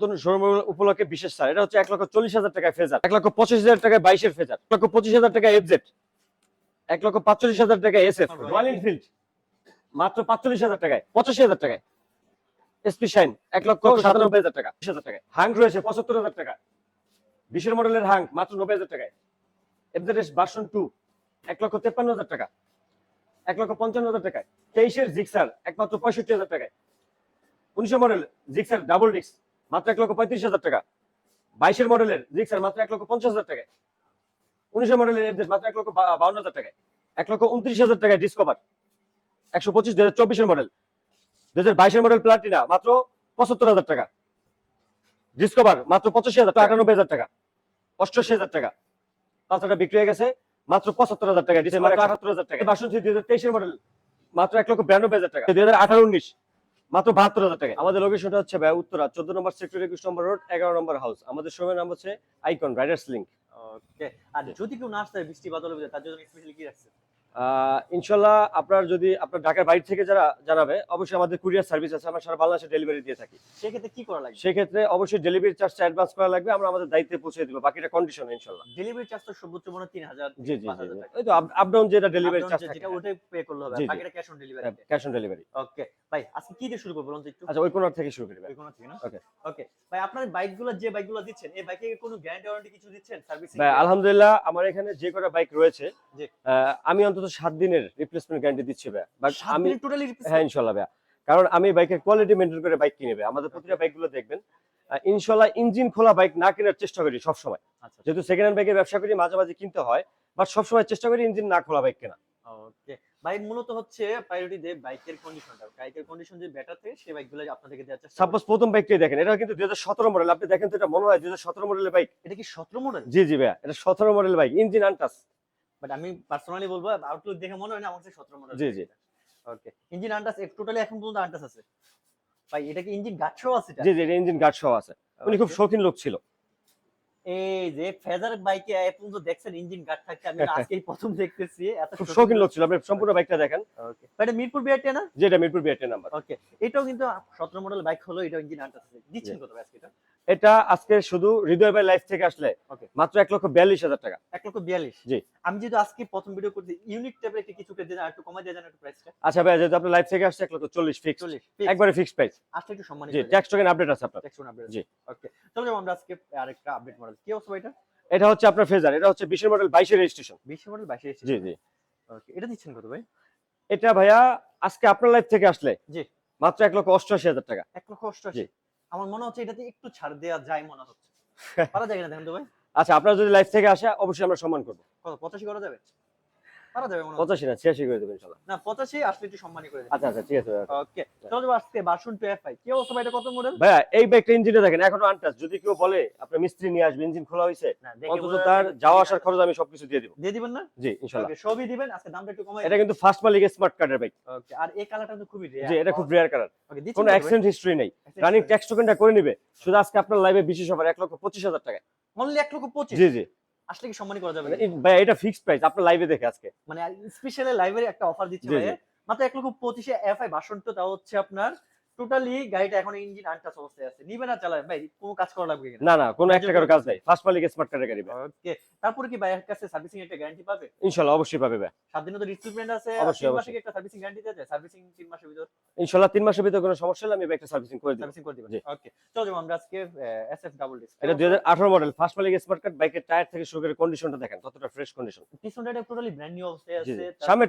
নতুন শোরুম উপলক্ষে বিশেষ ছাড়। এটা হচ্ছে এক লক্ষ চল্লিশ হাজার টাকায় ফেজার। এক লক্ষ পঁচিশ হাজার টাকায় বাইশের ফেজার। এক লক্ষ পঁচিশ হাজার টাকায় এফজেড এক লক্ষ পাঁচচল্লিশ হাজার টাকায় এস এফ রয়্যাল এনফিল্ড মাত্র পাঁচচল্লিশ হাজার টাকায়। পঁচাশি হাজার টাকায়। এসপি শাইন এক লক্ষ সাতানব্বই হাজার টাকা। বিশ হাজার টাকায়। হাঙ্ক রয়েছে পঁচাত্তর হাজার টাকা। বিশের মডেলের হাঙ্ক মাত্র নব্বই হাজার টাকায়। এফজেড এস ভার্সন টু এক লক্ষ তেপ্পান্ন হাজার টাকা। এক লক্ষ পঞ্চান্ন হাজার টাকায়। তেইশের জিক্সার একমাত্র পঁয়ষট্টি হাজার টাকায়। উনিশশো মডেল জিক্সার ডাবল ডিস্ক মাত্র এক লক্ষ পঁয়ত্রিশ হাজার টাকা। বাইশের মডেলের জিক্সার মাত্র এক লক্ষ পঞ্চাশ হাজার টাকায়। উনিশের মডেলের এফজেড মাত্র এক লক্ষ বাউন্ন হাজার টাকায়। এক লক্ষ উনত্রিশ হাজার টাকায় ডিসকভার একশো পঁচিশ দু হাজার চব্বিশের মডেল। দু হাজার বাইশের মডেল প্লাটিনা মাত্র পঁচাত্তর হাজার টাকা। ডিসকভার মাত্র পঁচাশি হাজার টাকা আটানব্বই হাজার টাকা। অষ্টআশি হাজার টাকা। পাঁচটা বিক্রি হয়ে গেছে মাত্র পঁচাত্তর হাজার টাকা ডিসেম্বর আটাত্তর হাজার টাকা বাসন্তী দুই হাজার তেইশের মডেল মাত্র এক লক্ষ বিরানব্বই হাজার টাকা। দুই হাজার আঠারো উনিশ। মাত্র বাহাত্তর হাজার টাকা আমাদের লোকেশনটা হচ্ছে ভাই উত্তরা, চোদ্দ নম্বর সেক্টর একুশ নম্বর রোড এগারো নম্বর হাউস আমাদের সময় নাম হচ্ছে আইকন রাইডার্স লিঙ্ক ওকে আর যদি কেউ না আসতে বৃষ্টি বাদল তার জন্য স্পেশালি কি রাখছে ইনশাল্লাহ আপনার যদি আপনার ঢাকার বাইরে থেকে যারা জানাবে অবশ্যই আমাদের কুরিয়ার সার্ভিস আছে আমরা সারা বাংলাদেশে ডেলিভারি দিয়ে থাকি। সেক্ষেত্রে কি করা লাগবে? সেক্ষেত্রে অবশ্যই ডেলিভারি চার্জটা অ্যাডভান্স করা লাগবে আমরা আমাদের দায়িত্বে পৌঁছে দিব বাকিটা কন্ডিশন ইনশাল্লাহ। ডেলিভারি চার্জ তো সর্বোচ্চ মনে তিন হাজার জি জি এই তো আপ ডাউন যেটা ডেলিভারি চার্জ থাকে যেটা ওটাই পে করলে হবে। বাকিটা cash on delivery cash on delivery okay ভাই আজকে কি দিয়ে শুরু করব বলুন তো একটু? আচ্ছা ওই কোনার থেকে শুরু করি ভাই। ওই কোনো থেকে না? Okay. ওকে ভাই আপনার বাইকগুলো যে বাইকগুলো দিচ্ছেন এই বাইকে কোনো গ্যারান্টি ওয়ারেন্টি কিছু দিচ্ছেন? সার্ভিসিং ভাই আলহামদুলিল্লাহ আমার এখানে যে কটা বাইক রয়েছে জি। আমি অন্তত সাত দিনের রিপ্লেসমেন্ট গ্যারান্টি দিচ্ছি ভাই বাট আমি টোটালি হ্যাঁ ইনশাল্লাহ ভাই কারণ আমি বাইকের কোয়ালিটি মেনটেন করে বাইক কিনেবে আমাদের প্রতিটা বাইকগুলো দেখবেন ইনশাল্লাহ ইঞ্জিন খোলা বাইক না কেনার চেষ্টা করি সবসময়। আচ্ছা যেহেতু সেকেন্ড হ্যান্ড বাইকের ব্যবসা করি মাঝে মাঝে কিনতে হয় বাট সবসময় চেষ্টা করি ইঞ্জিন না খোলা বাইক কেনা ওকে ভাই মূলত হচ্ছে প্রায়োরিটি দেয় বাইকের কন্ডিশনটা বাইকের কন্ডিশন যে বেটার থাকে সেই বাইকগুলো আপনার দেওয়ার চেষ্টা সাপোজ প্রথম বাইকটাই দেখেন এটা কিন্তু দুই হাজার সতেরো মডেল আপনি দেখেন তো এটা মনে হয় দুই হাজার সতেরো মডেলের বাইক এটা কি সতেরো মডেল জি জি ভাইয়া এটা সতেরো model bike engine untouched but আমি পার্সোনালি বলব আউটলুক দেখে মনে হয় না আমার কাছে সতেরো মডেল জি, জি। ওকে ইঞ্জিন আন্টাস টোটালি এখন পর্যন্ত আন্টাস আছে। ভাই এটা কি ইঞ্জিন গাছও আছে এটা? জি জি ইঞ্জিন গার্ড সহ আছে। উনি খুব শৌখিন লোক ছিল। এই যে ফেজার বাইকে পর্যন্ত দেখছেন ইঞ্জিন গার্ড থাকতে আমি আজকেই প্রথম দেখতেছি এত খুব শৌখিন লোক। ছিল আপনি সম্পূর্ণ বাইকটা দেখেন। ওকে এটা মিরপুর বিআরটি না? যেটা মিরপুর বিআরটি নাম্বার ওকে এটাও কিন্তু সতেরো মডেল বাইক হলো এটা ইঞ্জিন আছে। দিচ্ছেন কত আজকে এটা? এটা আজকে শুধু হৃদয় ভাই লাইফ থেকে আসলে মাত্র এক লক্ষ বিয়াল্লিশ হাজার টাকা। এক লক্ষ বিয়াল্লিশ। জি। আমি যেহেতু আজকে প্রথম ভিডিও করছি ইউনিক টাইপের একটা কিছু একটু কমাই দিয়ে একটু প্রাইসটা আচ্ছা ভাই যেহেতু আপনার লাইফ থেকে আসছে এক লক্ষ চল্লিশ ফিক্স চল্লিশ একবারে ফিক্সড প্রাইস আসলে একটু সম্মানিত জি ট্যাক্স টোকেন আপডেট আছে আপনার। একশো আপডেট জি। ওকে চলো আমরা আজকে আরেকটা আপডেট মডেল কি অবস্থা এটা? এটা হচ্ছে আপনার ফেজার এটা হচ্ছে বিশের মডেল বাইশের রেজিস্ট্রেশন বিশ মডেল বাইশে এসেছে জি জি। ওকে এটা দিচ্ছেন কত ভাই? এটা ভাইয়া আজকে আপনার লাইফ থেকে আসলে জি। মাত্র এক লক্ষ অষ্টআশি হাজার টাকা। এক লক্ষ অষ্টআশি। আমার মনে হচ্ছে এটাতে একটু ছাড় দেওয়া যায় মনে হচ্ছে। পারা যায় না দেখেন তো ভাই? আচ্ছা আপনারা যদি লাইভ থেকে আসে অবশ্যই আমরা সম্মান করব। কত? পঁচাশি করা যাবে? পারা যাবে মনে পঁচাশি না ছিয়াশি করে দেবেন ইনশাল্লাহ। না পঁচাশি আসলে একটু সম্মানই করে দেবেন। আচ্ছা আচ্ছা ঠিক আছে ওকে চলো আজকে বাসন টু এফ আই কি অবস্থা ভাই এটা কত মডেল ভাইয়া এই বাইকটা ইঞ্জিনটা দেখেন এখনও আনটাচ যদি কেউ বলে আপনার মিস্ত্রি নিয়ে আসবে ইঞ্জিন খোলা হয়েছে অন্তত তার যাওয়া আসার খরচ আমি সবকিছু দিয়ে দিব। দিয়ে দিবেন না? জি ইনশাল্লাহ। সবই দিবেন আজকে দামটা একটু কমাই এটা কিন্তু ফার্স্ট মালিক স্মার্ট কার্ডের বাইক ওকে আর এই কালারটা তো খুবই রেয়ার জি এটা খুব রেয়ার কালার কোনো অ্যাক্সিডেন্ট হিস্ট্রি নেই। রানিং ট্যাক্স টোকেনটা করে নিবে। শুধু আজকে আপনার লাইভে বিশেষ অফার এক লক্ষ পঁচিশ হাজার টাকা অনলি এক লক্ষ পঁচিশ? জি জি। আসলে কি সম্মানই করা যাবে ভাই এটা ফিক্সড প্রাইস আপনি লাইভে দেখে আজকে। মানে স্পেশালি লাইভের একটা অফার দিচ্ছে ভাই মাত্র এক লক্ষ পঁচিশে এফ আই বাসন তো তাও হচ্ছে আপনার টোটালি গাড়িটা এখন ইঞ্জিন আনটাচ অবস্থায় আছে। নিবে না চালায় ভাই কোনো কাজ করা লাগবে না না কোনো এক টাকার কাজ নাই। ফার্স্ট মালিক স্মার্ট কার্ডের গাড়ি ওকে তারপরে কি ভাইয়ের কাছে সার্ভিসিং একটা গ্যারান্টি পাবে? ইনশাল্লাহ অবশ্যই পাবে ভাই। সাত দিনে তো রিপ্লেসমেন্ট আছে অবশ্যই, মাসে একটা সার্ভিসিং গ্যারান্টি দেওয়া যায়? সার্ভিসিং তিন মাসের ভিতর? ইনশাল্লাহ তিন মাসের ভিতরে কোনো সমস্যা হলে আমি বাইকটা সার্ভিসিং করে দিব। সার্ভিসিং করে দিবেন। জি। ওকে চলো আমরা আজকে এস এফ ডাবল ডিস্ক এটা দুই হাজার আঠারো মডেল ফার্স্ট মালিক স্মার্ট কার্ড বাইকের টায়ার থেকে শুরু করে কন্ডিশনটা দেখেন কতটা ফ্রেশ কন্ডিশন পিছনটা টোটালি ব্র্যান্ড নিউ অবস্থায় আছে সামনে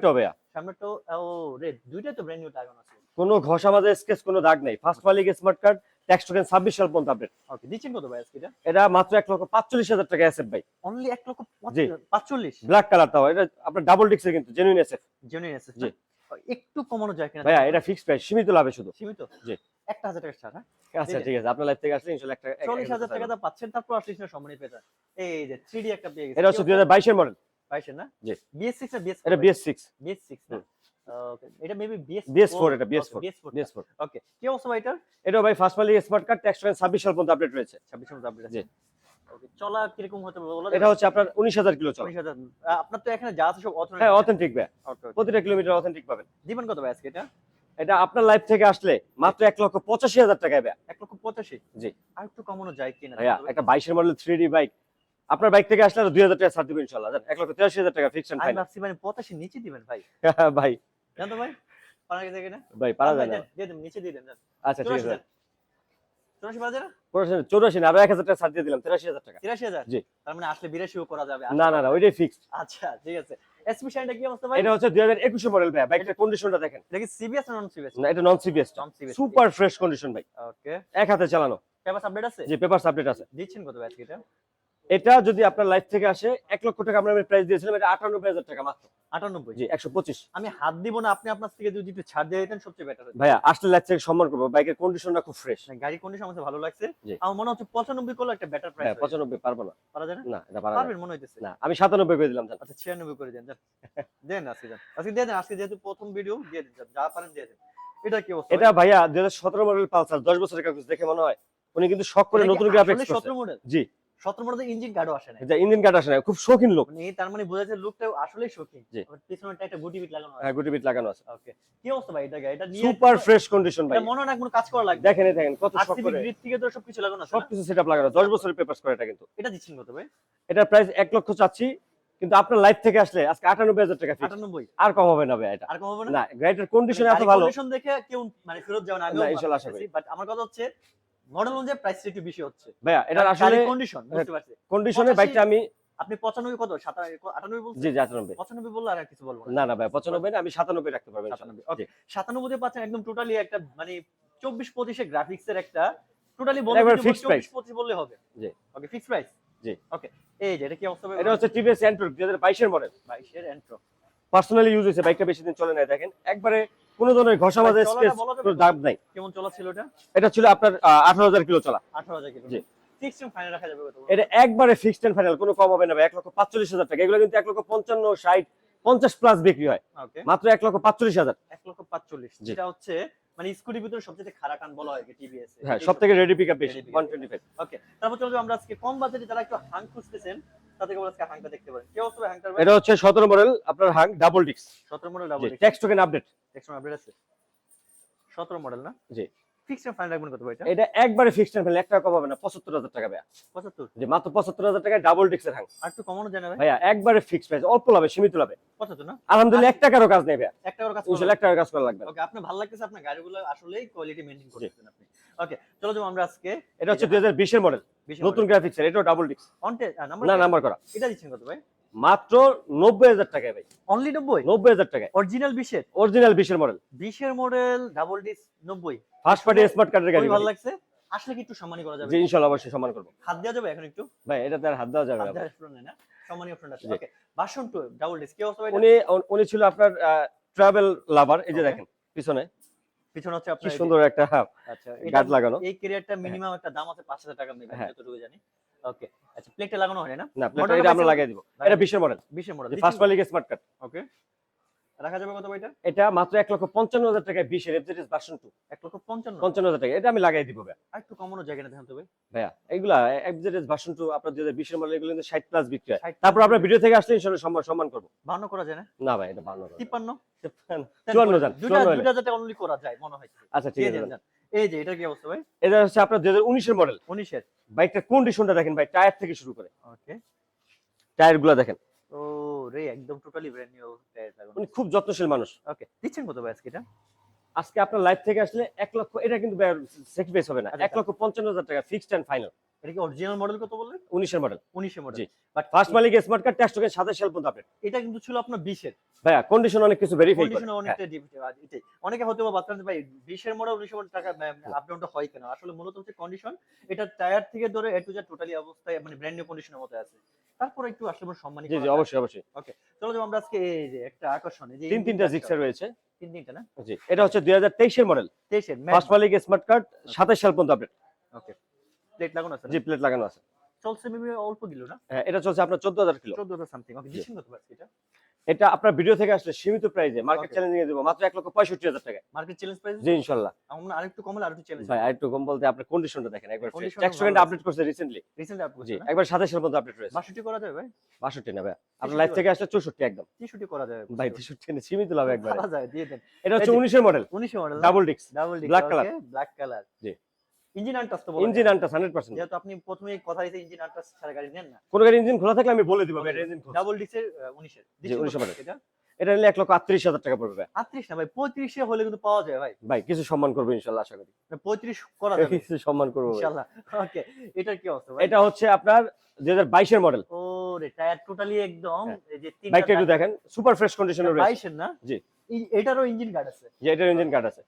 সামনে তো ও রেড দুইটাই তো ব্র্যান্ড নিউ লাগানো আছে। কোনো ঘষা মাঝে স্কেচ কোনো দাগ নাই। ফার্স্ট মালিক স্মার্ট কার্ড ট্যাক্স টোকেন ছাব্বিশ সাল পর্যন্ত আপডেট ওকে দিচ্ছেন কত ভাই আজকে এটা? এটা মাত্র এক লক্ষ পাঁচচল্লিশ হাজার টাকা এসএফ বাইক অনলি এক লক্ষ পাঁচচল্লিশ? ব্ল্যাক কালার তাও এটা আপনার ডাবল ডিক্সের কিন্তু জেনুইন এসএফ জেনুইন আছে জি। একটু কমানো যায় কিনা? ভাইয়া এটা ফিক্সড প্রাইস সীমিত লাভে শুধু। সীমিত? জি। একটা হাজার টাকা ছাড় হ্যাঁ? আচ্ছা ঠিক আছে। আপনার লাইফ থেকে আসলে ইনশাল্লাহ একটা এক- চল্লিশ হাজার টাকা পাচ্ছেন তারপর আসলে না সম্মানিত পেয়ে এই যে থ্রি একটা পেয়ে গেছে। এটা হচ্ছে দুই হাজার বাইশের মডেল বাইশের না? জি। বিএস সিক্স না বিএস এটা বিএস সিক্স বিএস সিক্স না? এটা মেবি বিএস BS4 এটা, BS four BS four okay কি অবস্থা ভাই এটার? এটা ভাই ফার্স্ট মালিক স্মার্ট কার্ড ট্যাক্স টোকেন ছাব্বিশ সাল পর্যন্ত আপডেট রয়েছে। ছাব্বিশ মধ্যে আপডেট আছে। চলা কীরকম হতে পারে? এটা হচ্ছে আপনার উনিশ হাজার কিলো চলে। আপনার তো এখানে যা আছে সব অথেন্টিক হ্যাঁ অথেন্টিক ভাই। প্রতিটা কিলোমিটার অথেন্টিক পাবেন। দিবেন কত ভাই আজকে এটা? এটা আপনার লাইফ থেকে আসলে মাত্র এক লক্ষ পঁচাশি হাজার টাকায় ভাইয়া এক লক্ষ পঁচাশি? জি। আর একটু কমানো যায় কিনা? একটা বাইশের মডেল থ্রি ডি বাইক আপনার বাইক থেকে আসলে দুই হাজার টাকা ছাড় দিবেন ইনশাল্লাহ এক লক্ষ তিরাশি হাজার টাকা ফিক্স আমি ভাবছি মানে পঁচাশি নিচে দিবেন ভাই। ভাই। জানো ভাই? পারা গেছে কিনা? ভাই পারা যায় না। দিয়ে দেন নিচে দিয়ে দেন আচ্ছা ঠিক আছে। চৌরাশি না? পড়াশোনা চৌরাশি না আরও এক হাজার টাকা ছাড় দিয়ে দিলাম তিরাশি হাজার টাকা। তিরাশি হাজার? জি। তার মানে আসলে বিরাশিও করা যাবে। না না না ওইটাই আচ্ছা ঠিক আছে। এসপি শাইনটা কি অবস্থা ভাই? এটা হচ্ছে দুই হাজার একুশে মডেল ভাই বাইকটার কন্ডিশনটা দেখেন। কি সিবিএস না নন সিবিএস না এটা non CBS super fresh condition ভাই। ওকে এক হাতে চালানো। পেপার আপডেট আছে? পেপার আপডেট আছে। দিচ্ছেন কত ভাই আজকে এটা? এটা যদি আপনার লাইফ থেকে আসে এক লক্ষ টাকা আমরা প্রাইস দিয়েছিলাম এটা আটানব্বই হাজার টাকা মাত্র। আটানব্বই? জি একশো পঁচিশ। আমি হাত দিব না আপনি আপনার থেকে যদি একটু ছাড় দিয়ে দিতেন সবচেয়ে বেটার ভাইয়া আসলে লাইফ থেকে সম্মান করব বাইকের কন্ডিশনটা খুব ফ্রেশ গাড়ির কন্ডিশন আমার ভালো লাগছে। আমার মনে হচ্ছে পঁচানব্বই করলে একটা বেটার হ্যাঁ প্রাইস পঁচানব্বই পারব না। পারা যায় না? এটা পারা পারবেন মনে হইতেছে। না আমি সাতানব্বই করে দিলাম আচ্ছা ছিয়ানব্বই করে দেন দেন আজকে যান। আজকে দিয়ে দেন আজকে যেহেতু প্রথম ভিডিও দিয়ে দেন। যা পারেন দিয়ে দেন। এটা কি অবস্থা? এটা ভাইয়া দুই হাজার সতেরো মডেল পালসার দশ বছরের কাগজ দেখে মনে হয়। উনি কিন্তু শখ করে নতুন গ্রাফিক্স সতেরো মডেল জি। সতেরো মডেল ইঞ্জিন গার্ডও আসে না ইঞ্জিন আসে না খুব শৌখিন লোক। মানে তার মানে বোঝা যাচ্ছে লুকটা আসলেই শৌখিন। একটা গুটি বিট লাগানো আছে। হ্যাঁ গুটি বিট লাগানো আছে। ওকে কি অবস্থা ভাই এটা এটা নিয়ে সুপার ফ্রেশ কন্ডিশন ভাই এটা মনে না কোনো কাজ করা লাগবে। দেখেন দেখেন কত আরসিবি করে। গ্রিড থেকে তো সবকিছু লাগানো আছে না? সবকিছু সেটআপ লাগানো দশ বছরের পেপারস করে এটা কিন্তু। এটা দিচ্ছেন কত ভাই? এটার প্রাইস এক লক্ষ চাচ্ছি কিন্তু আপনার লাইফ থেকে আসলে আজকে আটানব্বই হাজার টাকা fixed। আটানব্বই? আর কম হবে না ভাই এটা। আর কম হবে না? না গাড়িটার কন্ডিশন মানে এত ভালো। condition দেখে কেউ মানে ফেরত যাবে না না, ইনশাল্লাহ আশা করি। বাট আমার কথা হচ্ছে মডেল অনুযায়ী প্রাইস একটু বেশি হচ্ছে। ভাইয়া এটার আসলে কন্ডিশন বুঝতে পারছি। কন্ডিশনে বাইকটা আমি আপনি পঁচানব্বই কত? সাতানব্বই আটানব্বই বলছেন? জি জি আটানব্বই। পঁচানব্বই বললে আর কিছু বলব না। না ভাই পঁচানব্বই না আমি সাতানব্বই রাখতে পারবেন সাতানব্বই ওকে পাচ্ছেন একদম টোটালি একটা মানে চব্বিশ পঁচিশে গ্রাফিক্স এর একটা টোটালি fixed চব্বিশ পঁচিশ বললে হবে। জি। ওকে ফিক্স প্রাইস জি। ওকে এই যে এটা কি অবস্থা? এটা হচ্ছে টিভিএস এন্ট্রো দুই হাজার বাইশের মডেল বাইশের এন্ট্রো পার্সোনালি ইউজ হয়েছে বাইকটা বেশি দিন চলে নাই দেখেন। একবারে কোনো ধরনের ঘষা মাজা স্পেস দাগ নাই। কেমন চলা ছিল এটা? এটা ছিল আপনার আঠারো হাজার কিলো চলা। আঠারো হাজার কিলো। জি। সিক্সটিন ফাইনাল রাখা যাবে কত এটা একবারে ফিক্সড এন্ড ফাইনাল কোনো কম হবে না এক লক্ষ পাঁচচল্লিশ হাজার টাকা। এগুলো কিন্তু এক লক্ষ পঞ্চান্ন ষাট পঞ্চাশ প্লাস বিক্রি হয়। মাত্র এক লক্ষ পাঁচচল্লিশ হাজার। এক লক্ষ পাঁচচল্লিশ। যেটা হচ্ছে মানে স্কুটির ভিতরে সবচেয়ে খারাপ কান বলা হয় টিভিএস হ্যাঁ সব থেকে রেডি পিক বেশি Ready pickup। One twenty five okay তারপর চলো আমরা আজকে কম বাজেটে যারা একটু হাং খুঁজতেছেন তাদেরকে আজকে হাংটা দেখতে পারেন। কি অবস্থা হাংটার এটা হচ্ছে সতেরো মডেল আপনার হাং ডাবল ডিক্স সতেরো model double tax token update extra update আছে? সতেরো মডেল না? জি। ফিক্সড ফাইন রাখবেন কত ভাই এটা? এটা একবারে ফিক্সড টাকা না পঁচাত্তর হাজার টাকা ভাইয়া। পঁচাত্তর? যে মাত্র পঁচাত্তর হাজার টাকায় ডাবল ডিক্সের হাং। আর একটু কমানো যায় না ভাই? ভাইয়া একবারে ফিক্সড প্রাইস অল্প লাভে সীমিত লাভে। পঁচাত্তর না? আলহামদুলিল্লাহ এক টাকারও কাজ নেই ভাইয়া। একটা করে কাজ ইনশাল্লাহ এক টাকার কাজ করা লাগবে ওকে আপনার ভালো লাগতেছে আপনার গাড়িগুলো আসলেই কোয়ালিটি মেইনটেইন করতেছেন আপনি। ওকে চলো যাব আমরা আজকে। এটা হচ্ছে মডেল নতুন গ্রাফিক্স এটাও ডাবল নাম্বার না নাম্বার করা। এটা দিচ্ছেন কত ভাই? মাত্র নব্বই হাজার টাকায় ভাই। অনলি নব্বই? নব্বই হাজার টাকায়। অরিজিনাল বিশের? অরিজিনাল বিশের মডেল বিশের মডেল ডাবল ডিস নব্বই। ফার্স্ট পার্টি স্মার্ট কার্ডের গাড়ি ভালো লাগছে। আসলে কি একটু সম্মানী করা যাবে? জি ইনশাল্লাহ অবশ্যই সম্মান করব। হাত দেওয়া যাবে এখন একটু? ভাই এটাতে আর হাত দেওয়া যাবে না। দেওয়ার অপশন নেই না? সম্মানী অপশন আছে। ওকে ভার্সন 2 ডাবল ডিস কি অবস্থা উনি উনি ছিল আপনার ট্রাভেল লাভার এই যে দেখেন পিছনে। পিছনে হচ্ছে আপনার সুন্দর একটা আচ্ছা গাছ লাগানো। এই ক্যারিয়ারটা মিনিমাম একটা দাম আছে 5000 টাকা মেবি হ্যাঁ। যতটুকু জানি। ওকে আচ্ছা প্লেটটা লাগানো হয় না? না প্লেটটা আমরা লাগিয়ে দিব। এটা বিশের মডেল 20 এর মডেল ফার্স্ট মালিক স্মার্ট কাট ওকে। রাখা যাবে কত এটা এটা মাত্র এক লক্ষ পঞ্চান্ন হাজার টাকায় বিশের এফজেডিএস ভার্সন টু 1 লক্ষ 55 পঞ্চান্ন হাজার টাকা। এটা আমি লাগাই দিব ভাইয়া। আর একটু কমানো জায়গা না দেখেন তো ভাই। ভাইয়া এগুলা এফজেডিএস ভার্সন টু আপনার দুই হাজার বিশের মডেল এগুলো কিন্তু ষাট প্লাস বিক্রি হয়। তারপর আপনার ভিডিও থেকে আসলে ইনশাল্লাহ সম্মান সম্মান করব। 52 করা যায় না? না ভাই এটা ভালো 53 চুয়ান্ন জান দুইটা চুয়ান্ন হলে। অনলি করা যায় মনে হয়। আচ্ছা ঠিক আছে। এই যে এটা কি অবস্থা ভাই? এটা হচ্ছে আপনার দুই হাজার উনিশের মডেল 19 এর বাইকটার কন্ডিশনটা দেখেন ভাই টায়ার থেকে শুরু করে। ওকে টায়ারগুলা দেখেন। রে একদম টোটালি ব্র্যান্ড নিউ উনি খুব যত্নশীল মানুষ। ওকে দিচ্ছেন কত ভাই আজকে এটা? আজকে আপনার লাইফ থেকে আসলে এক লক্ষ এটা কিন্তু সেক্রিফাইস হবে না। আচ্ছা, এক লক্ষ পঞ্চান্ন হাজার টাকা ফিক্সড অ্যান্ড ফাইনাল এটা কি অরিজিনাল মডেল কত বললেন? মডেল 19 এর মডেল জি। বাট ফার্স্ট মালিক স্মার্ট কার্ড টোকেন সাথে সেল পর্যন্ত আপডেট। এটা কিন্তু ছিল আপনার 20 এর ভাইয়া কন্ডিশন অনেক কিছু ভেরিফাই করে। কন্ডিশন অনেকটা এটাই। অনেকে হয়তো বা বাচ্চাদের ভাই 20 এর মডেল 19 মডেল টাকা আপ ডাউনটা হয় কেন? আসলে মূলত হচ্ছে কন্ডিশন এটা টায়ার থেকে ধরে এ টু জেড টোটালি অবস্থায় মানে ব্র্যান্ড নিউ কন্ডিশনের মতো আছে। তারপর একটু আসলে আমরা সম্মানিত জি জি অবশ্যই অবশ্যই। চলো যাব আমরা আজকে এই যে একটা আকর্ষণ এই যে তিন তিনটা জিক্সার রয়েছে। তিন তিনটা না? জি এটা হচ্ছে দুই হাজার তেইশের মডেল 23 এর ফার্স্ট মালিক স্মার্ট কার্ড সাথে সেল পর্যন্ত আপডেট ওকে প্লেট লাগানো আছে জি প্লেট লাগানো আছে। চলছে মেবি অল্প দিল না? হ্যাঁ এটা চলছে আপনার চোদ্দ হাজার কিলো। 14000 something okay. দিচ্ছেন কত আজকে এটা? এটা আপনার ভিডিও থেকে আসলে সীমিত প্রাইসে মার্কেট চ্যালেঞ্জিং এ দেবো মাত্র এক লক্ষ পঁয়ষট্টি হাজার টাকা মার্কেট চ্যালেঞ্জ প্রাইস জি ইনশাল্লাহ। আমরা আরেকটু কমলে আরেকটু চ্যালেঞ্জ ভাই আর একটু কম বলতে আপনার কন্ডিশনটা দেখেন একবার। ট্যাক্স সেকেন্ড আপডেট করছে রিসেন্টলি রিসেন্টলি আপ জি একবার সাতাশ সাল পর্যন্ত আপডেট রয়েছে। 62 করা যাবে ভাই? বাষট্টি না ভাই আপনার 63 লাইফ থেকে আসলে চৌষট্টি একদম। 63 করা যাবে ভাই তেষট্টি না, সীমিত লাভ একবার। করা যায় দিয়ে দেন। এটা হচ্ছে এই যে- উনিশের মডেল 19 এর মডেল ডাবল ডিক্স double D black color। Black colour জি। ইঞ্জিন আনটাস তো ইঞ্জিন আনটাস হান্ড্রেড পার্সেন্ট যেহেতু আপনি প্রথমেই কথা দিতে ইঞ্জিন আনটাস ছাড়া গাড়ি নেন না। কোনো গাড়ি ইঞ্জিন খোলা থাকলে আমি বলে দিব ভাই ইঞ্জিন খোলা। ডাবল ডিক্সের 19 এর 19 কত এটা। এটা নিলে এক লক্ষ আটত্রিশ হাজার টাকা পড়বে 38 না ভাই 35 এ হলে কিন্তু পাওয়া যায় ভাই। ভাই কিছু সম্মান করব ইনশাল্লাহ আশা করি। 35 করা যাবে। কিছু সম্মান করব ভাই। ইনশাআল্লাহ ওকে এটার কি অবস্থা ভাই? এটা হচ্ছে আপনার দুই হাজার বাইশের মডেল। ও রে টায়ার টোটালি একদম হ্যাঁ। এই যে তিনটা বাইকটা একটু দেখেন সুপার ফ্রেশ কন্ডিশনে রয়েছে। 22 না? জি। এটারও ইঞ্জিন গার্ড আছে। যে এটার ইঞ্জিন কার্ড আছে।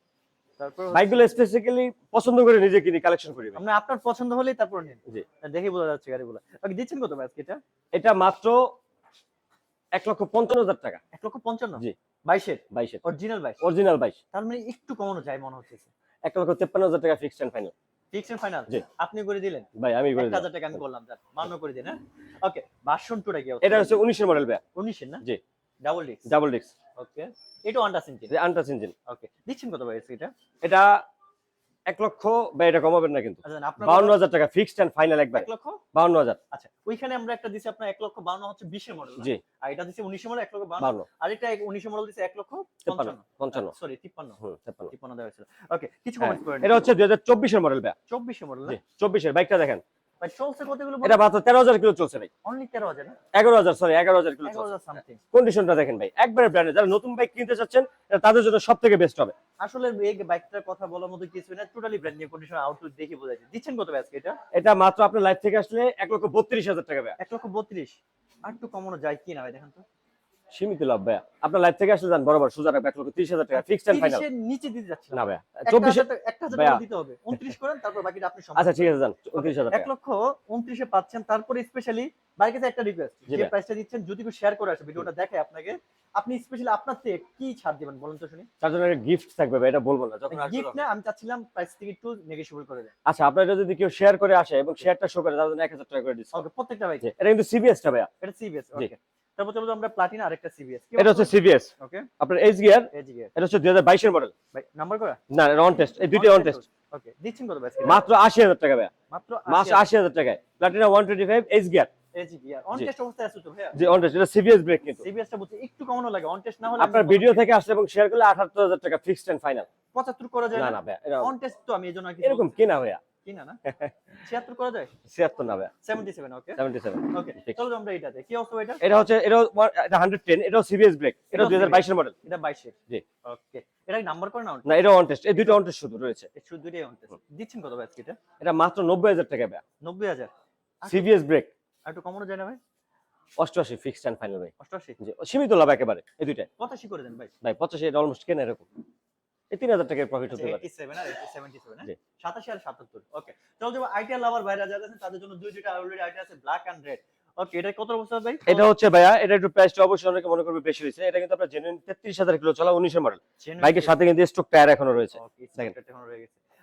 বাইকগুলো স্পেসিফিক্যালি পছন্দ করে নিজে কিনে কালেকশন করি। আপনি আপনার পছন্দ হলেই তারপর নিন। জি। দেখে বোঝা যাচ্ছে গাড়িগুলো। ওকে দিচ্ছেন কত ভাই আজকে এটা? এটা মাত্র এক লক্ষ পঞ্চান্ন হাজার টাকা। এক লক্ষ পঞ্চান্ন? জি। বাইশের? বাইশের। অরিজিনাল বাইশ? অরিজিনাল বাইশ। তার মানে একটু কমানো যায় মনে হচ্ছে। এক লক্ষ তেপ্পান্ন হাজার টাকা fixed final fix and final. আপনি করে দিলেন? ভাই আমি করে দিলাম। টাকা আমি করলাম স্যার মান্য করে দিন হ্যাঁ? ওকে ভার্সন টুটা কি এটা হচ্ছে উনিশের মডেল ভাই উনিশের না? জি। ডাবল ডিক্স ডাবল ডিক্স ওকে এটা untouched engine untouched engine okay দিচ্ছেন কত ভাই এটা এটা এক লক্ষ বা এটা কমাবেন না কিন্তু। আচ্ছা বাউন্ন হাজার টাকা ফিক্সড অ্যান্ড ফাইনাল একবার। এক লক্ষ? বাউন্ন হাজার। আচ্ছা ওইখানে আমরা একটা দিছি আপনার এক লক্ষ বাউন্ন হচ্ছে বিশের মডেল জি। আর এটা দিছি উনিশের মডেল এক লক্ষ বাউন্ন। বাউন্ন। আরেকটা উনিশের মডেল দিছে এক লক্ষ পঞ্চান্ন। পঞ্চান্ন। সরি তিপ্পান্ন। তিপ্পান্ন। দেওয়া হয়েছিল। ওকে কিছু হ্যাঁ, কমেন্ট করেন। এটা হচ্ছে দুই হাজার চব্বিশের মডেল ভাই চব্বিশের মডেল চব্বিশের। বাইকটা দেখেন। ভাই চলছে কতগুলো এটা মাত্র তেরো হাজার কিলো চলছে ভাই। অনলি তেরো হাজার না? এগারো হাজার সরি এগারো হাজার কিলো চলছে। সামথিং কন্ডিশনটা দেখেন ভাই একবারে ব্র্যান্ডের যারা নতুন বাইক কিনতে চাচ্ছেন এটা তাদের জন্য সব থেকে বেস্ট হবে। আসলে এই বাইকটার কথা বলার মতো কিছু না totally brand new condition outlook দেখে বোঝা দিচ্ছেন কত আজকে এটা? এটা মাত্র আপনার লাইফ থেকে আসলে এক লক্ষ বত্রিশ হাজার টাকা ভাই। এক লক্ষ বত্রিশ। আর একটু কমানো যায় কি না ভাই দেখেন তো। সীমিত লাভ ভাই আপনার থেকে আসলে যান বরাবর সোজা রাখবে এক লক্ষ ত্রিশ হাজার টাকা ফিক্সড ফাইনাল নিচে দিতে যাচ্ছে না। ভাই একটা চব্বিশে ভাইয়া। দিতে হবে। উনত্রিশ করেন তারপর বাকিটা আপনি আচ্ছা ঠিক আছে যান। উনত্রিশ হাজার এক লক্ষ উনত্রিশে পাচ্ছেন। তারপরে স্পেশালি কাছে একটা রিকোয়েস্ট যে প্রাইসটা দিচ্ছেন যদি কেউ শেয়ার করে আসে ভিডিওটা দেখে আপনাকে আপনি স্পেশালি আপনার থেকে কি ছাড় দিবেন বলুন তো শুনি। তার জন্য গিফট থাকবে ভাই এটা বলব না যখন গিফট। না আমি চাচ্ছিলাম প্রাইস থেকে একটু নেগোশিয়েবল করে দেন। আচ্ছা আপনার যদি কেউ শেয়ার করে আসে এবং শেয়ারটা শো করে তার জন্য এক হাজার টাকা করে ডিসকাউন্ট ওকে প্রত্যেকটা বাইক এটা কিন্তু সিবিএসটা ভাইয়া। এটা সিবিএস। ওকে তারপর চলো আমরা প্লাটিনা আরেকটা সিবিএস এটা হচ্ছে সিবিএস ওকে আপনার এইচ গিয়ার গিয়ার এটা হচ্ছে দুই হাজার বাইশের মডেল ভাই নাম্বার করা? না অন টেস্ট এই দুইটাই অন টেস্ট ওকে দিচ্ছেন কত ভাই মাত্র আশি হাজার টাকা ভাইয়া। মাত্র মাস আশি হাজার। টাকায়। Platina one twenty five H gear আপনার ভিডিও থেকে আসলে এবং শেয়ার করলে আঠাত্তর হাজার টাকা ফিক্সড অ্যান্ড ফাইনাল 75 করা যায় না এরকম কিনা ভাইয়া। কি না? না 76 করা যায়? ছিয়াত্তর না ভাইয়া। 77 ওকে সেভেন্টি সেভেন ওকে চলো আমরা এটাতে কি অবস্থা এটা এটা হচ্ছে এটা এটা হান্ড্রেড টেন এটাও সিবিএস ব্রেক এটা এটাও দুই হাজার বাইশের মডেল এটা 22 জি। ওকে এটা নাম্বার করে না না এটা অন টেস্ট এই দুইটা অন টেস্ট শুধু রয়েছে। এই শুধু দুইটাই অন টেস্ট দিচ্ছেন কত ভাই এটা? এটা মাত্র নব্বই হাজার টাকা ভাইয়া। 90000 সিবিএস ব্রেক আর একটু কমানো যায় না ভাই? অষ্টআশি ফিক্সড অ্যান্ড ফাইনাল ভাই। 88 জি সীমিত লাভ একেবারে এই দুইটাই। 85 করে দেন ভাই। ভাই পঁচাশি এটা অলমোস্ট কেনা এরকম। এই তিন হাজার টাকার প্রফিট হতে পারে। 87 আর 77 না জি। 87 আর 77 ওকে চলো যাব আইটিআর লাভার ভাইরা যারা আছেন তাদের জন্য দুই দুইটা অলরেডি আইটিআর আছে ব্ল্যাক এন্ড রেড ওকে এটা কত অবস্থা ভাই? এটা হচ্ছে ভাইয়া এটা একটু প্রাইসটা অবশ্যই অনেকে মনে করবে বেশি হয়েছে এটা কিন্তু আপনার জেনুইন তেত্রিশ হাজার কিলো চলা উনিশের মডেল বাইকের সাথে কিন্তু স্টক টায়ার এখনও রয়েছে।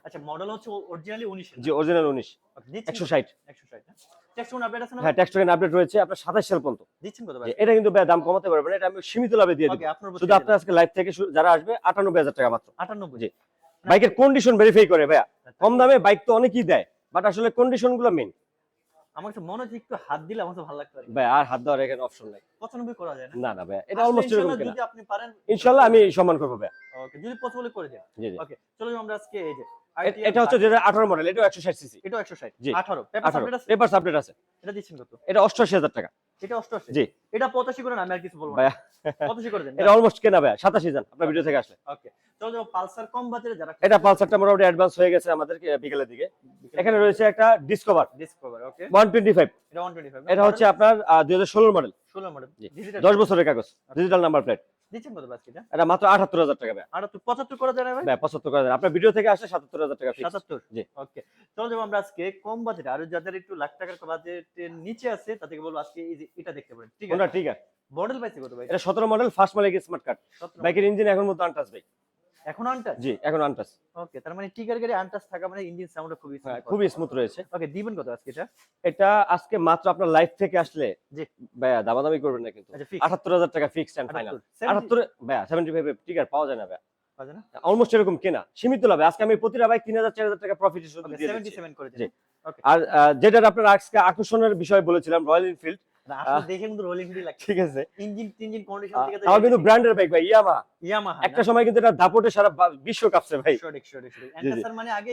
আচ্ছা মডেল হচ্ছে অরিজিনালি 19 জি অরিজিনাল উনিশ। একশো ষাট। 160 না না? হ্যাঁ ট্যাক্স আপডেট রয়েছে আপনার সাতাশ সাল পর্যন্ত। দিচ্ছেন কত এটা কিন্তু দাম কমাতে পারবেন এটা আমি সীমিত লাভে দিয়ে দিব। শুধু আপনার আজকে লাইভ থেকে যারা আসবে আটানব্বই হাজার টাকা মাত্র। 98 জি। বাইকের কন্ডিশন ভেরিফাই করে ভাইয়া। কম দামে বাইক তো অনেকেই দেয় বাট আসলে কন্ডিশনগুলো মেন আমার কাছে মনে হচ্ছে একটু হাত দিলে আমার ভালো লাগতো আর ভাই আর হাত দেওয়ার এখানে অপশন নাই। 95 করা যায় না? না এটা অলমোস্ট এরকম যদি আপনি পারেন। ইনশাল্লাহ আমি সম্মান করব ভাইয়া। ওকে যদি পসিবল করে দেন। জি জি। ওকে চলো আমরা আজকে এই যে এ- এটা হচ্ছে দুই হাজার আঠারো মডেল এটাও একশো ষাট সিসি এটা 160 জি। 18 পেপার আছে? পেপার আপডেট আছে। এটা দিচ্ছেন কত? এটা অষ্টআশি হাজার টাকা। এটা 88 জি। এটা 85 করে না আমি আর কিছু বলব না। ভাইয়া। 85 করে দেন এটা অলমোস্ট কেনা সাতাশি জান আপনার ভিডিও থেকে আসলে। ওকে চলো পালসার কম বাজারে যারা এটা পালসারটা মোটামুটি অ্যাডভান্স হয়ে গেছে আমাদের বিকেলের দিকে। এখানে রয়েছে একটা Discover Discover okay one twenty five এটা 125 এটা হচ্ছে আপনার দুই হাজার ষোলোর মডেল 16 মডেল জি। ডিজিটাল দশ বছরের কাগজ। ডিজিটাল নাম্বার প্লেট দিচ্ছেন কত বাস এটা এটা মাত্র আঠাত্তর হাজার টাকা ভাইয়া আর 75 করা যায় না ভাই? ভাই পঁচাত্তর করে দেন। আপনার ভিডিও থেকে আসলে সাতাত্তর হাজার টাকা fixed। 77 জি। ওকে চলো যাব আমরা আজকে কম বাজেট আর যাদের একটু লাখ টাকার বাজেটের নিচে আছে তাদেরকে বলব আজকে এই যে এটা দেখতে পারেন। ঠিক আছে? ঠিক আছে মডেল পাইছে কত ভাই? এটা সতেরো মডেল ফার্স্ট মালিক স্মার্ট কার্ড 17 বাইকের ইঞ্জিন এখন মতো আনটাস ভাই। এখন আনটাচ জি এখন আনটাস ওকে তার মানে টিকার গাড়ি আনটাচ থাকা মানে ইঞ্জিন সাউন্ড খুবই হ্যাঁ, খুবই স্মুথ রয়েছে। ওকে দিবেন কত আজকে এটা? এটা আজকে মাত্র আপনার লাইফ থেকে আসলে জি। ভাইয়া দামাদামি করবেন না কিন্তু। আচ্ছা ফিক্স আটাত্তর হাজার টাকা ফিক্সড অ্যান্ড ফাইনাল আটাত্তর ভাইয়া সেভেন্টি ফাইভ টিকার পাওয়া যায় না ভাইয়া। অলমোস্ট এরকম কেনা সীমিত লাভে। আজকে আমি প্রতিটা বাইক টাকা প্রফিট শুধু ওকে দিয়ে 77 করে দিন আর যেটার আপনার আজকে আকর্ষণের বিষয় বলেছিলাম রয়্যাল এনফিল্ড ঠিক আছে। ইঞ্জিন কন্ডিশন কিন্তু ব্র্যান্ডের বাইক ভাই ইয়ামা একটা সময় কিন্তু এটা দাপটে সারা বিশ্ব কাঁপছে ভাই। মানে আগে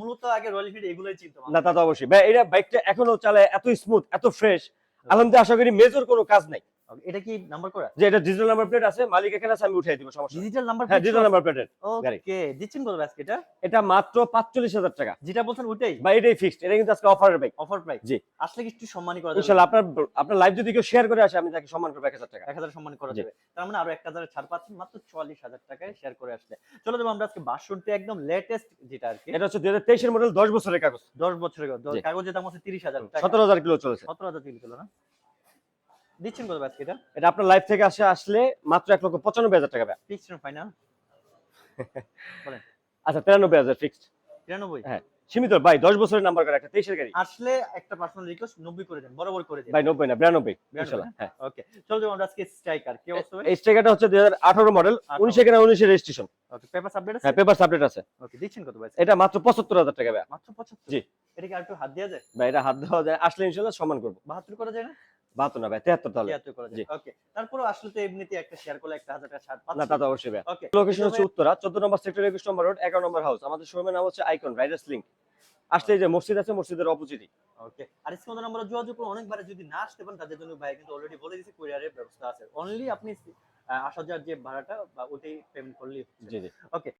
মূলত আগে রয়্যাল হিডি এগুলোই চিনতো না তা তো অবশ্যই। ভাই এটা বাইকটা এখনও চালায় এত স্মুথ এত ফ্রেশ আলহামদুলিল্লাহ আশা করি মেজর কোনো কাজ নাই। এটা কি নাম্বার করা যে এটা ডিজিটাল নাম্বার প্লেট আছে মালিক এখানে আছে আমি উঠাই দিব সমস্যা ডিজিটাল নাম্বার হ্যাঁ ডিজিটাল নাম্বার প্লেটের গাড়ি। ওকে দিচ্ছেন কত আজকে এটা? এটা মাত্র পাঁচচল্লিশ হাজার টাকা। যেটা বলছেন ওটাই বা এটাই ফিক্সড এটা কিন্তু আজকে অফারের বাইক অফার প্রাইস জি। আসলে কি একটু সম্মানই করা যাবে? ইনশাল্লাহ আপনার আপনার লাইভ যদি কেউ শেয়ার করে আসে আমি তাকে সম্মান করব এক হাজার টাকা। এক হাজার সম্মান করা যাবে। তার মানে আরও এক হাজার ছাড় পাচ্ছেন মাত্র চুয়াল্লিশ হাজার টাকায় শেয়ার করে আসলে। চলো যাব আমরা আজকে বাসনটি একদম লেটেস্ট যেটা আর কি। এটা হচ্ছে দুই হাজার তেইশের মডেল দশ বছরের কাগজ। দশ বছরের কাগজ। কাগজের দাম হচ্ছে তিরিশ হাজার টাকা। সতেরো হাজার কিলো চলেছে। সতেরো হাজার তিরিশ কিলো না? দিচ্ছেন কত আজকে এটা? এটা আপনার লাইভ থেকে আসে আসলে মাত্র এক লক্ষ পঁচানব্বই হাজার টাকা ফিক্সড ফাইনাল আচ্ছা তিরানব্বই হাজার ফিক্সড তিরানব্বই? হ্যাঁ। সীমিত ভাই দশ বছরের নাম্বার করা একটা তেইশের গাড়ি। আসলে একটা পার্সোনাল রিকোয়েস্ট নব্বই করে দেন বরাবর করে দিন। ভাই নব্বই না বিরানব্বই হ্যাঁ। ওকে চলো আমরা আজকে স্ট্রাইকার কি অবস্থা এই স্টেকারটা হচ্ছে দুই হাজার আঠারো মডেল। উনিশে কেনা উনিশের রেজিস্ট্রেশন ওকে পেপার আপডেট আছে? হ্যাঁ পেপার সাবলেট আছে। ওকে দিচ্ছেন কত ভাই এটা মাত্র পঁচাত্তর হাজার টাকা ব্যয় মাত্র পঁচাত্তর? জি। এটা কি আর একটু হাত দেওয়া যায়? ভাই এটা হাত দেওয়া যায় আসলে ইনশাল্লাহ সম্মান করব। বাহাত্তর করা যায় না? বাহাত্তর না ভাই তেহাত্তর তাহলে। তারপরে আসলে তো এমনিতে একটা শেয়ার করলে একটা হাজার টাকা ছাড় না তা তো অবশ্যই ভাই। লোকেশন হচ্ছে উত্তরা চোদ্দ নম্বর সেক্টর একুশ নম্বর রোড এগারো নম্বর হাউস আমাদের শোরুমের নাম হচ্ছে আইকন রাইডার্স লিঙ্ক আসলে যে মসজিদ আছে মসজিদের অপোজিটই ওকে আর মধ্যে আমরা যোগাযোগ করে অনেকবার যদি না আসতে পারেন তাদের জন্য ভাই কিন্তু অলরেডি বলে দিয়েছে কুরিয়ারের ব্যবস্থা আছে। অনলি আপনি আসা যাওয়ার যে ভাড়াটা বা ওটাই পেমেন্ট করলেই জি জি। ওকে